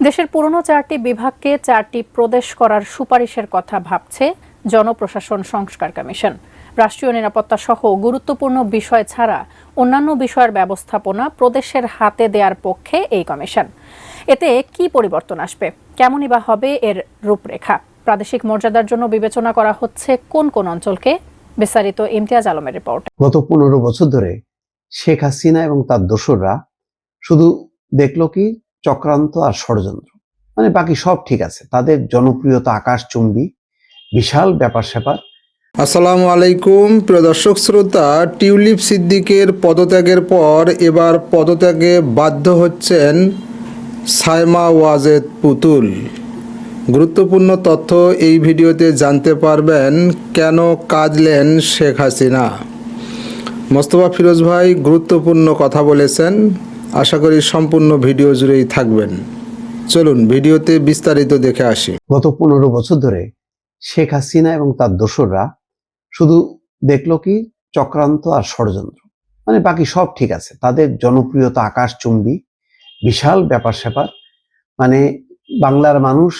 দেশের পুরনো চারটি বিভাগকে চারটি প্রদেশ করার সুপারিশের কথা ভাবছে জনপ্রশাসন সংস্কার কমিশন। রাষ্ট্রীয় নিরাপত্তা সহ গুরুত্বপূর্ণ বিষয় ছাড়া অন্যান্য বিষয়ের ব্যবস্থাপনা প্রদেশের হাতে দেওয়ার পক্ষে এই কমিশন। এতে কি পরিবর্তন আসবে? কেমনই বা হবে এর রূপরেখা? প্রাদেশিক মর্যাদার জন্য বিবেচনা করা হচ্ছে কোন কোন অঞ্চলকে? বিস্তারিত ইমতিয়াজ আলমের রিপোর্ট। গত পনেরো বছর ধরে শেখ হাসিনা এবং তার দোসররা শুধু দেখল কি চক্রান্ত আর ষড়যন্ত্র। মানে বাকি সব ঠিক আছে। তাদের জনপ্রিয়তা আকাশচুম্বী, বিশাল ব্যাপার স্যাপার। আসসালামু আলাইকুম, প্রিয় দর্শক শ্রোতা, টিউলিপ সিদ্দিকের পদত্যাগের পর এবার পদত্যাগে বাধ্য হচ্ছেন সাইমা ওয়াজেদ পুতুল। গুরুত্বপূর্ণ তথ্য এই ভিডিওতে জানতে পারবেন কেন কাজলেন শেখ হাসিনা। মোস্তফা ফিরোজ ভাই গুরুত্বপূর্ণ কথা বলেছেন। আশা করি সম্পূর্ণ ভিডিও জুড়েই থাকবেন। চলুন ভিডিওতে বিস্তারিত দেখে আসি। গত পনেরো বছর ধরে শেখ হাসিনা এবং তার দোসররা শুধু দেখল কি চক্রান্ত আর ষড়যন্ত্র। মানে বাকি সব ঠিক আছে। তাদের জনপ্রিয়তা আকাশচুম্বী, বিশাল ব্যাপার স্যাপার। মানে বাংলার মানুষ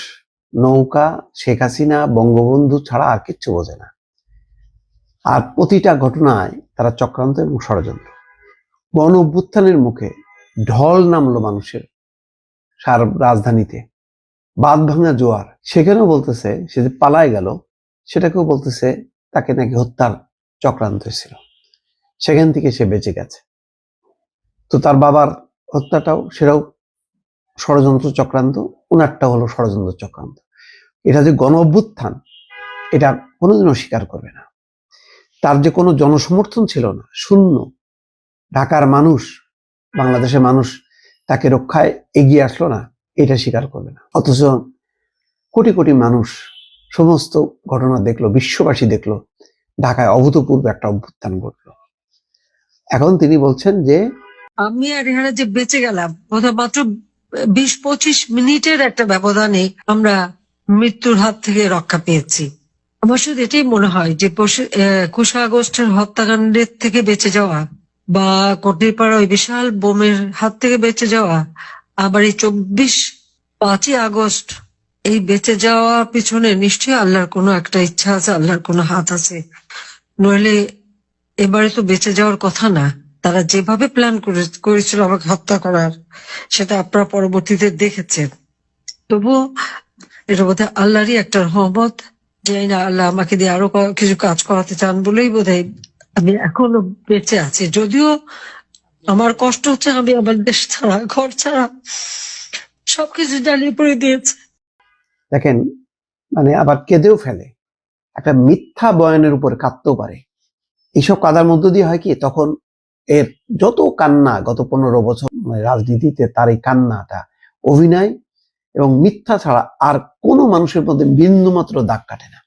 নৌকা, শেখ হাসিনা, বঙ্গবন্ধু ছাড়া আর কিচ্ছু বোঝে না। আর প্রতিটা ঘটনায় তারা চক্রান্ত এবং ষড়যন্ত্র। গণ অভ্যুত্থানের মুখে ঢল নামলো মানুষের সার রাজধানীতে। বাদ ভাঙা জোয়ার। সেখানেও বলতেছে, সে যে পালায় গেল, সেটাকেও বলতেছে, তাকে নাকি হত্যার চক্রান্ত ছিল সেখান থেকে সে বেঁচে গেছে। তো তার বাবার হত্যাটাও, সেটাও ষড়যন্ত্র চক্রান্ত উনারটা হলো ষড়যন্ত্র চক্রান্ত। এটা যে গণ অভ্যুত্থান, এটা কোনোদিনও স্বীকার করবে না। তার যে কোনো জনসমর্থন ছিল না, শূন্য। ঢাকার মানুষ বাংলাদেশের মানুষ তাকে রক্ষায় এগিয়ে আসলো না, এটা স্বীকার করবে না। অথচ কোটি কোটি মানুষ সমস্ত ঘটনা দেখল, বিশ্ববাসী দেখল, ঢাকায় অভূতপূর্ব একটা অভ্যুত্থান ঘটলো। এখন তিনি বলছেন যে, আমি আর এখানে যে বেঁচে গেলাম মাত্র বিশ পঁচিশ মিনিটের একটা ব্যবধানে আমরা মৃত্যুর হাত থেকে রক্ষা পেয়েছি। আমার শুধু এটাই মনে হয় যে একুশে আগস্টের হত্যাকাণ্ডের থেকে বেঁচে যাওয়া বা কটিপাড়া ওই বিশাল বোমের হাত থেকে বেঁচে যাওয়া, আবার এই চব্বিশ পাঁচই আগস্ট এই বেঁচে যাওয়ার পিছনে নিশ্চয়ই আল্লাহর কোনো একটা ইচ্ছা আছে, আল্লাহর কোনো হাত আছে। নইলে এবারে তো বেঁচে যাওয়ার কথা না। তারা যেভাবে প্ল্যান করেছিল আমাকে হত্যা করার, সেটা আপনারা পরবর্তীতে দেখেছেন। তবুও এটা বোধহয় আল্লাহরই একটা রহমত যে না, আল্লাহ আমাকে দিয়ে আরও কিছু কাজ করাতে চান বলেই বোধহয় আমি এখনও বেঁচে আছি। যদিও আমার কষ্ট হচ্ছে, আমি আমার দেশ ছাড়া, ঘর ছাড়া সবকিছু জ্বালিয়ে পড়ে দিয়েছে। দেখেন মানে আবার কেঁদেও ফেলে। একটা মিথ্যা বয়ানের উপর কাঁদতেও পারে। এইসব কাদার মধ্য দিয়ে হয় কি, তখন এর যত কান্না, গত পনেরো বছর মানে রাজনীতিতে তার এই কান্নাটা, অভিনয় এবং মিথ্যা ছাড়া আর কোনো মানুষের মধ্যে বিন্দু মাত্র দাগ কাটে না।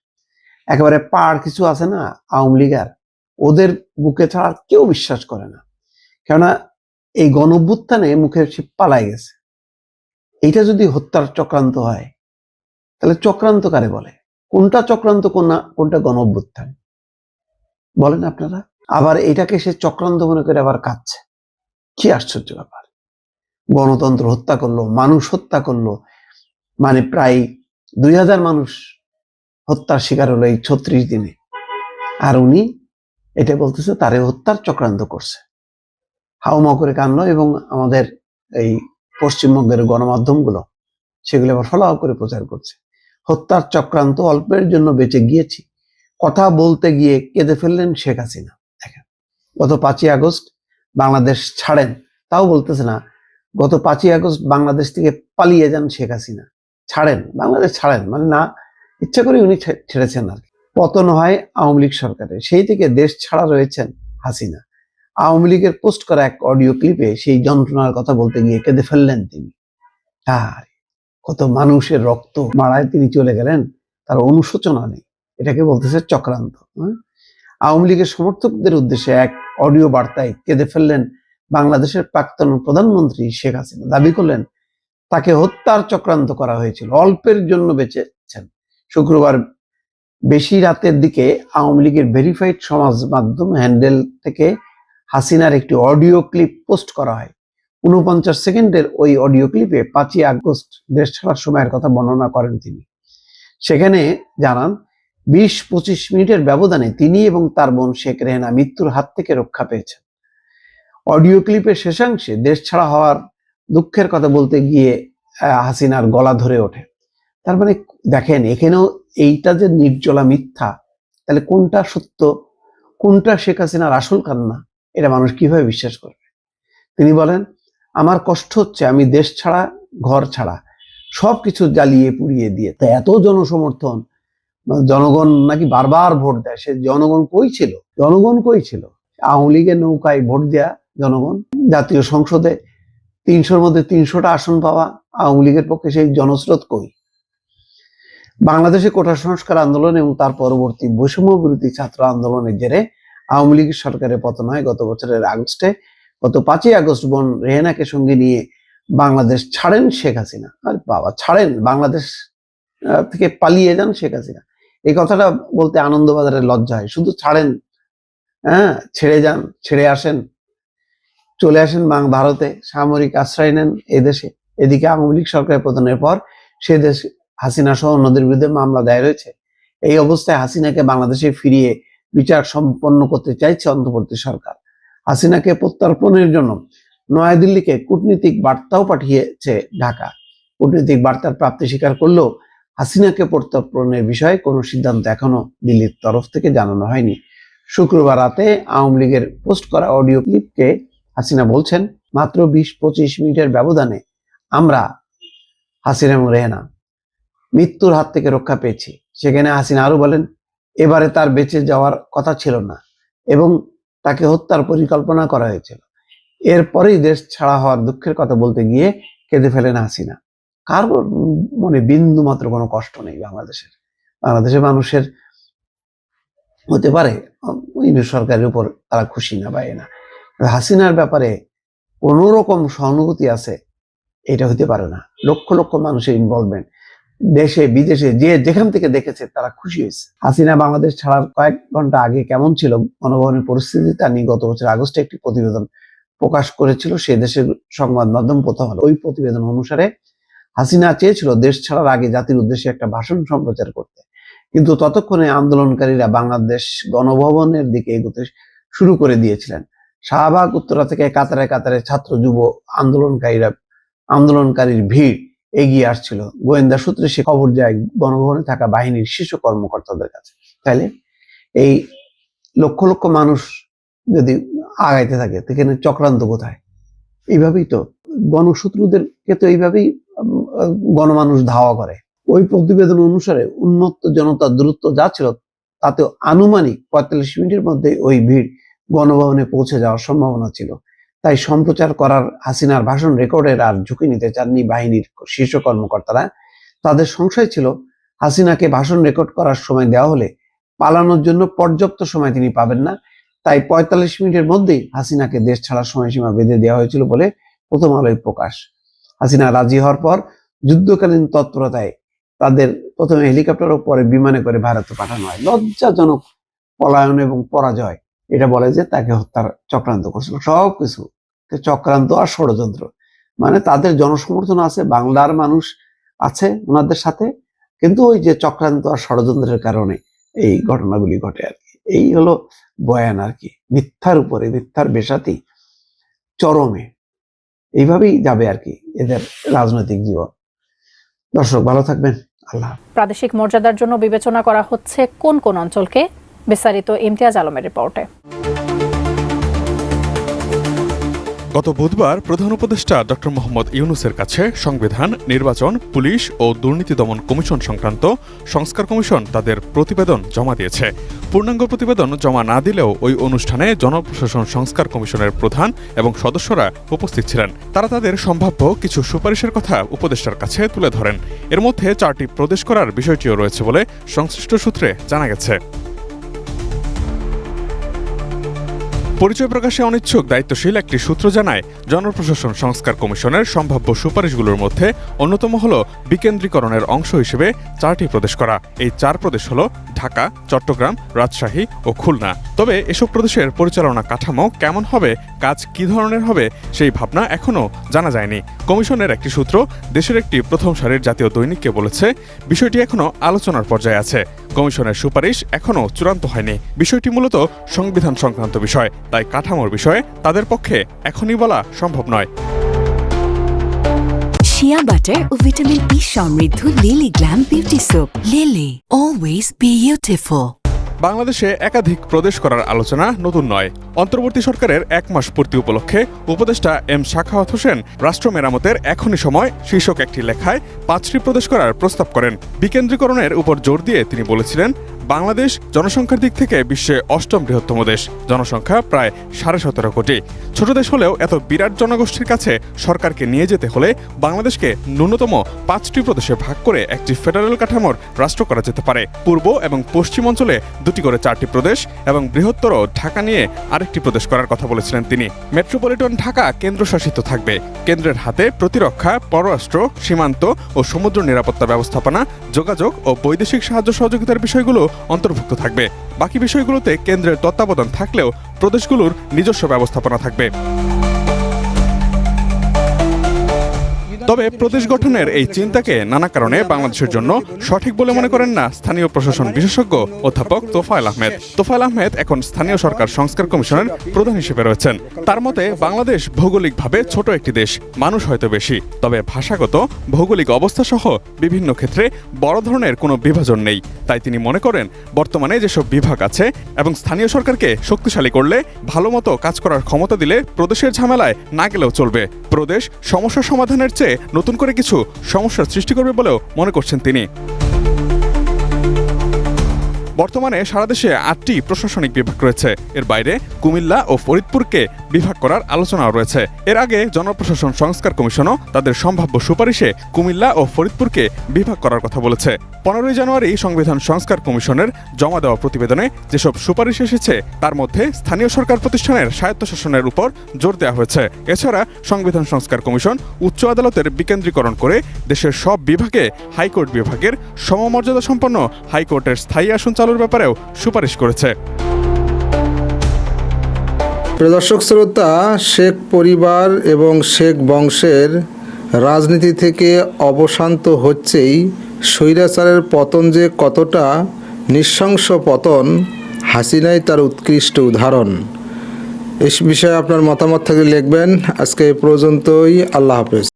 একেবারে পার কিছু আছে না, আওয়ামী লীগার ওদের বুকে ছাড়া আর কেউ বিশ্বাস করে না। কেননা এই গণ অভ্যুত্থানে মুখে সে পালাই গেছে। এইটা যদি হত্যার চক্রান্ত হয়, তাহলে চক্রান্ত কারে বলে? কোনটা চক্রান্ত, কোনটা কোনটা গণ অভ্যুত্থান বলেন আপনারা। আবার এটাকে সে চক্রান্ত মনে করে আবার কাঁদছে। কি আশ্চর্য ব্যাপার। গণতন্ত্র হত্যা করল, মানুষ হত্যা করল। মানে প্রায় দুই হাজার মানুষ হত্যার শিকার হলো এই ছত্রিশ দিনে। আর উনি এটা বলতেছে, তারে হত্যার চক্রান্ত করছে। হাউমাউ করে কানলো এবং আমাদের এই পশ্চিমবঙ্গের গণমাধ্যমগুলো সেগুলো আবার ফলাও করে প্রচার করছে। হত্যার চক্রান্ত অল্পের জন্য বেঁচে গিয়েছি। কথা বলতে গিয়ে কেঁদে ফেললেন শেখ হাসিনা। দেখেন, গত পাঁচই আগস্ট বাংলাদেশ ছাড়েন, তাও বলতেছে না, গত পাঁচই আগস্ট বাংলাদেশ থেকে পালিয়ে যান শেখ হাসিনা। ছাড়েন, বাংলাদেশ ছাড়েন মানে না, ইচ্ছা করে উনি ছেড়েছেন আর কি। পতন হয় আওয়ামী লীগ সরকারের। সেই থেকে দেশ ছাড়া রয়েছেন হাসিনা। আওয়ামী লীগের পোস্ট করা এক অডিও ক্লিপে সেই যন্ত্রণার কথা বলতে গিয়ে কেঁদে ফেললেন তিনি। আর কত মানুষের রক্ত মারায় তিনি চলে গেলেন, তার অনুশোচনা নেই। এটাকে বলতেছে চক্রান্ত হ্যাঁ? আওয়ামী লীগের সমর্থকদের উদ্দেশ্যে এক অডিও বার্তায় কেঁদে ফেললেন বাংলাদেশের প্রাক্তন প্রধানমন্ত্রী শেখ হাসিনা। দাবি করলেন, তাকে হত্যার চক্রান্ত করা হয়েছিল। অল্পের জন্য বেঁচেছেন। শুক্রবার বেশি রাতের দিকে আওয়ামী লীগের ভেরিফাইড সমাজ মাধ্যম হ্যান্ডেল থেকে হাসিনার একটি অডিও ক্লিপ পোস্ট করা হয়। উনপঞ্চাশ সেকেন্ডের ওই অডিও ক্লিপে পাঁচই আগস্ট দেশ ছাড়ার সময়ের কথা বর্ণনা করেন তিনি। সেখানে জানান, বিশ পঁচিশ মিনিটের ব্যবধানে তিনি এবং তার বোন শেখ রেহানা মৃত্যুর হাত থেকে রক্ষা পেয়েছেন। অডিও ক্লিপের শেষাংশে দেশ ছাড়া হওয়ার দুঃখের কথা বলতে গিয়ে হাসিনার গলা ধরে ওঠে। তার মানে দেখেন, এখানেও এইটা যে নির্জলা মিথ্যা, তাহলে কোনটা সত্য? কোনটা শেখ হাসিনার আসল কান্না? এটা মানুষ কীভাবে বিশ্বাস করবে? তিনি বলেন, আমার কষ্ট হচ্ছে, আমি দেশ ছাড়া, ঘর ছাড়া, সবকিছু জ্বালিয়ে পুড়িয়ে দিয়ে। তা এত জনসমর্থন জনগণ নাকি বারবার ভোট দেয়? সে জনগণ কই ছিল? জনগণ কই ছিল? আওয়ামী লীগের নৌকায় ভোট দেয়া জনগণ, জাতীয় সংসদে তিনশোর মধ্যে তিনশোটা আসন পাওয়া আওয়ামী লীগের পক্ষে সেই জনস্রোত কই? বাংলাদেশে কোটা সংস্কার আন্দোলন এবং তার পরবর্তী বৈষম্য বিরোধী ছাত্র আন্দোলনের জেরে আওয়ামী লীগের সরকারের পতন হয় গত বছরের আগস্টে। গত পাঁচই আগস্ট বোন রেহেনাকে সঙ্গে নিয়ে বাংলাদেশ ছাড়েন শেখ হাসিনা। আর বাবা, ছাড়েন? বাংলাদেশ থেকে পালিয়ে যান শেখ হাসিনা। এই কথাটা বলতে আনন্দবাজারে লজ্জা হয়। শুধু ছাড়েন হ্যাঁ ছেড়ে যান, ছেড়ে আসেন, চলে আসেন বাং ভারতে, সামরিক আশ্রয় নেন এদেশে এদিকে আওয়ামী লীগ সরকারের পতনের পর সে দেশ হাসিনা সহ অন্যদের বিরুদ্ধে মামলা দায়ের হয়েছে। এই অবস্থায় হাসিনাকে বাংলাদেশে ফিরিয়ে বিচার সম্পন্ন করতে চাইছে অন্তর্বর্তী সরকার। হাসিনাকে প্রত্যর্পণের জন্য নয়াদিল্লিকে কূটনীতিক বার্তাও পাঠিয়েছে ঢাকা। কূটনীতিক বার্তার প্রাপ্তি স্বীকার করলেও হাসিনাকে প্রত্যর্পণের বিষয়ে কোনো সিদ্ধান্ত এখনও দিল্লির তরফ থেকে জানানো হয়নি। শুক্রবার রাতে আওয়ামী লীগের পোস্ট করা অডিও ক্লিপকে হাসিনা বলছেন, মাত্র বিশ পঁচিশ মিনিটের ব্যবধানে আমরা হাসিনা এবং রেহানা মৃত্যুর হাত থেকে রক্ষা পেয়েছি। সেখানে হাসিনা আরও বলেন, এবারে তার বেঁচে যাওয়ার কথা ছিল না এবং তাকে হত্যার পরিকল্পনা করা হয়েছিল। এরপরেই দেশ ছাড়া হওয়ার দুঃখের কথা বলতে গিয়ে কেঁদে ফেলেন হাসিনা। কার মনে বিন্দু মাত্র কোনো কষ্ট নেই বাংলাদেশের। বাংলাদেশের মানুষের হতে পারে ইন্দু সরকারের উপর তারা খুশি না বা না। হাসিনার ব্যাপারে কোন রকম সহানুভূতি আছে, এটা হতে পারে না। লক্ষ লক্ষ মানুষের ইনভলভমেন্ট দেশে, বিদেশে, যে যেখান থেকে দেখেছে, তারা খুশি হয়েছে। হাসিনা বাংলাদেশ ছাড়ার কয়েক ঘণ্টা আগে কেমন ছিল গণভবনের পরিস্থিতি, তা নিয়ে গত বছর আগস্টে একটি প্রতিবেদন প্রকাশ করেছিল সে দেশের সংবাদ মাধ্যম প্রথম আলো। ওই প্রতিবেদন অনুসারে, হাসিনা চেয়েছিল দেশ ছাড়ার আগে জাতির উদ্দেশ্যে একটা ভাষণ সম্প্রচার করতে। কিন্তু ততক্ষণে আন্দোলনকারীরা বাংলাদেশ গণভবনের দিকে এগোতে শুরু করে দিয়েছিলেন। শাহবাগ, উত্তরা থেকে কাতারে কাতারে ছাত্র, যুব আন্দোলনকারীরা, আন্দোলনকারীর ভিড় এগিয়ে আসছিল। গোয়েন্দা সূত্রে সে খবর যায় গণভবনে থাকা বাহিনীর শীর্ষ কর্মকর্তাদের কাছে। তাইলে এই লক্ষ লক্ষ মানুষ যদি আগাইতে থাকে সেখানে চক্রান্ত কোথায়? এইভাবেই তো গণশত্রুদেরকে তো এইভাবেই গণমানুষ ধাওয়া করে। ওই প্রতিবেদন অনুসারে উন্নত জনতার দূরত্ব যা ছিল তাতে আনুমানিক পঁয়তাল্লিশ মিনিটের মধ্যে ওই ভিড় গণভবনে পৌঁছে যাওয়ার সম্ভাবনা ছিল। তাই সম্প্রচার করার হাসিনার ভাষণ রেকর্ডের আর ঝুঁকি নিতে চাননি বাহিনীর শীর্ষ কর্মকর্তারা। তাদের সংশয় ছিল, হাসিনাকে ভাষণ রেকর্ড করার সময় দেওয়া হলে পালানোর জন্য পর্যাপ্ত সময় তিনি পাবেন না। তাই পঁয়তাল্লিশ মিনিটের মধ্যেই হাসিনাকে দেশ ছাড়ার সময়সীমা বেঁধে দেওয়া হয়েছিল বলে প্রথম আলোয় প্রকাশ। হাসিনা রাজি হওয়ার পর যুদ্ধকালীন তৎপরতায় তাদের প্রথমে হেলিকপ্টার ও পরে বিমানে করে ভারতে পাঠানো হয়। লজ্জাজনক পলায়ন এবং পরাজয়, এটা বলে যে তাকে হত্যার চক্রান্ত করছিল। সব কিছু চক্রান্ত আর ষড়যন্ত্র। মানে তাদের জনসমর্থন আছে, বাংলার মানুষ আছে ওনাদের সাথে, কিন্তু ওই যে চক্রান্ত আর ষড়যন্ত্রের কারণে এই ঘটনাগুলি ঘটে আর কি। এই হলো বয়ান আর কি। মিথ্যার উপরে, মিথ্যার বেশাতি চরমে। এইভাবেই যাবে আর কি এদের রাজনৈতিক জীবন। দর্শক, ভালো থাকবেন। আল্লাহ প্রাদেশিক মর্যাদার জন্য বিবেচনা করা হচ্ছে কোন কোন অঞ্চলকে? বিস্তারিত ইমতিয়াজ আলমের রিপোর্টে। গত বুধবার প্রধান উপদেষ্টা ডক্টর মোহাম্মদ ইউনুসের কাছে সংবিধান, নির্বাচন, পুলিশ ও দুর্নীতি দমন কমিশন সংক্রান্ত সংস্কার কমিশন তাদের প্রতিবেদন জমা দিয়েছে। পূর্ণাঙ্গ প্রতিবেদন জমা না দিলেও ওই অনুষ্ঠানে জনপ্রশাসন সংস্কার কমিশনের প্রধান এবং সদস্যরা উপস্থিত ছিলেন। তারা তাদের সম্ভাব্য কিছু সুপারিশের কথা উপদেষ্টার কাছে তুলে ধরেন। এর মধ্যে চারটি প্রদেশ করার বিষয়টিও রয়েছে বলে সংশ্লিষ্ট সূত্রে জানা গেছে। পরিচয় প্রকাশে অনিচ্ছুক দায়িত্বশীল একটি সূত্র জানায়, জনপ্রশাসন সংস্কার কমিশনের সম্ভাব্য সুপারিশগুলোর মধ্যে অন্যতম হল বিকেন্দ্রীকরণের অংশ হিসেবে চারটি প্রদেশ করা। এই চার প্রদেশ হল ঢাকা, চট্টগ্রাম, রাজশাহী ও খুলনা। তবে এসব প্রদেশের পরিচালনা কাঠামো কেমন হবে, কাজ কি ধরনের হবে, সেই ভাবনা এখনও জানা যায়নি। কমিশনের একটি সূত্র দেশের একটি প্রথম সারির জাতীয় দৈনিককে বলেছে, বিষয়টি এখনও আলোচনার পর্যায়ে আছে। কমিশনের সুপারিশ এখনও চূড়ান্ত হয়নি। বিষয়টি মূলত সংবিধান সংক্রান্ত বিষয়। তাই কাঠামোর বিষয়ে তাদের পক্ষে এখনই বলা সম্ভব নয়। শিয়া বাটার ও ভিটামিন ই সমৃদ্ধ Lily glam beauty soap Lily always beautiful বাংলাদেশে একাধিক প্রদেশ করার আলোচনা নতুন নয়। অন্তর্বর্তী সরকারের এক মাস পূর্তি উপলক্ষে উপদেষ্টা এম শাখাওয়াত হোসেন রাষ্ট্র মেরামতের এখনই সময় শীর্ষক একটি লেখায় পাঁচটি প্রদেশ করার প্রস্তাব করেন। বিকেন্দ্রীকরণের উপর জোর দিয়ে তিনি বলেছিলেন বাংলাদেশ জনসংখ্যার দিক থেকে বিশ্বে অষ্টম বৃহত্তম দেশ। জনসংখ্যা প্রায় সাড়ে সতেরো কোটি। ছোট দেশ হলেও এত বিরাট জনগোষ্ঠীর কাছে সরকারকে নিয়ে যেতে হলে বাংলাদেশকে ন্যূনতম পাঁচটি প্রদেশে ভাগ করে একটি ফেডারেল কাঠামোর রাষ্ট্র করা যেতে পারে। পূর্ব এবং পশ্চিম অঞ্চলে দুটি করে চারটি প্রদেশ এবং বৃহত্তর ঢাকা নিয়ে আরেকটি প্রদেশ করার কথা বলেছিলেন তিনি। মেট্রোপলিটন ঢাকা কেন্দ্রশাসিত থাকবে। কেন্দ্রের হাতে প্রতিরক্ষা, পররাষ্ট্র, সীমান্ত ও সমুদ্র নিরাপত্তা ব্যবস্থাপনা, যোগাযোগ ও বৈদেশিক সাহায্য সহযোগিতার বিষয়গুলো অন্তর্ভুক্ত থাকবে। বাকি বিষয়গুলোতে কেন্দ্রের তত্ত্বাবধান থাকলেও প্রদেশগুলোর নিজস্ব ব্যবস্থাপনা থাকবে। তবে প্রদেশ গঠনের এই চিন্তাকে নানা কারণে বাংলাদেশের জন্য সঠিক বলে মনে করেন না স্থানীয় প্রশাসন বিশেষজ্ঞ অধ্যাপক তোফায়েল আহমেদ। তোফায়েল আহমেদ এখন স্থানীয় সরকার সংস্কার কমিশনের প্রধান হিসেবে রয়েছেন। তার মতে, বাংলাদেশ ভৌগোলিকভাবে ছোট একটি দেশ, মানুষ হয়তো বেশি। তবে ভাষাগত, ভৌগোলিক অবস্থা সহ বিভিন্ন ক্ষেত্রে বড় ধরনের কোনো বিভাজন নেই। তাই তিনি মনে করেন, বর্তমানে যেসব বিভাগ আছে এবং স্থানীয় সরকারকে শক্তিশালী করলে ভালো মতো কাজ করার ক্ষমতা দিলে প্রদেশের ঝামেলায় না গেলেও চলবে। প্রদেশ সমস্যা সমাধানের চেয়ে নতুন করে কিছু সমস্যার সৃষ্টি করবে বলেও মনে করছেন তিনি। বর্তমানে সারা দেশে আটটি প্রশাসনিক বিভাগ রয়েছে। এর বাইরে কুমিল্লা ও ফরিদপুরকে বিভাগ করার আলোচনাও রয়েছে। এর আগে জনপ্রশাসন সংস্কার কমিশনও তাদের সম্ভাব্য সুপারিশে কুমিল্লা ও ফরিদপুরকে বিভাগ করার কথা বলেছে। পনেরোই জানুয়ারি সংবিধান সংস্কার কমিশনের জমা দেওয়া প্রতিবেদনে যেসব সুপারিশ এসেছে, তার মধ্যে স্থানীয় সরকার প্রতিষ্ঠানের স্বায়ত্তশাসনের উপর জোর দেওয়া হয়েছে। এছাড়া সংবিধান সংস্কার কমিশন উচ্চ আদালতের বিকেন্দ্রীকরণ করে দেশের সব বিভাগে হাইকোর্ট বিভাগের সমমর্যাদা সম্পন্ন হাইকোর্টের স্থায়ী আসন চালুর ব্যাপারেও সুপারিশ করেছে। প্রদর্শক শ্রোতা, শেখ পরিবার এবং শেখ বংশের রাজনীতি থেকে অবসান তো হচ্ছেই। স্বৈরাচারের পতন যে কতটা নৃশংস পতন, হাসিনাই তার উৎকৃষ্ট উদাহরণ। এই বিষয়ে আপনার মতামত থাকলে লিখবেন। আজকে এ পর্যন্তই। আল্লাহ হাফেজ।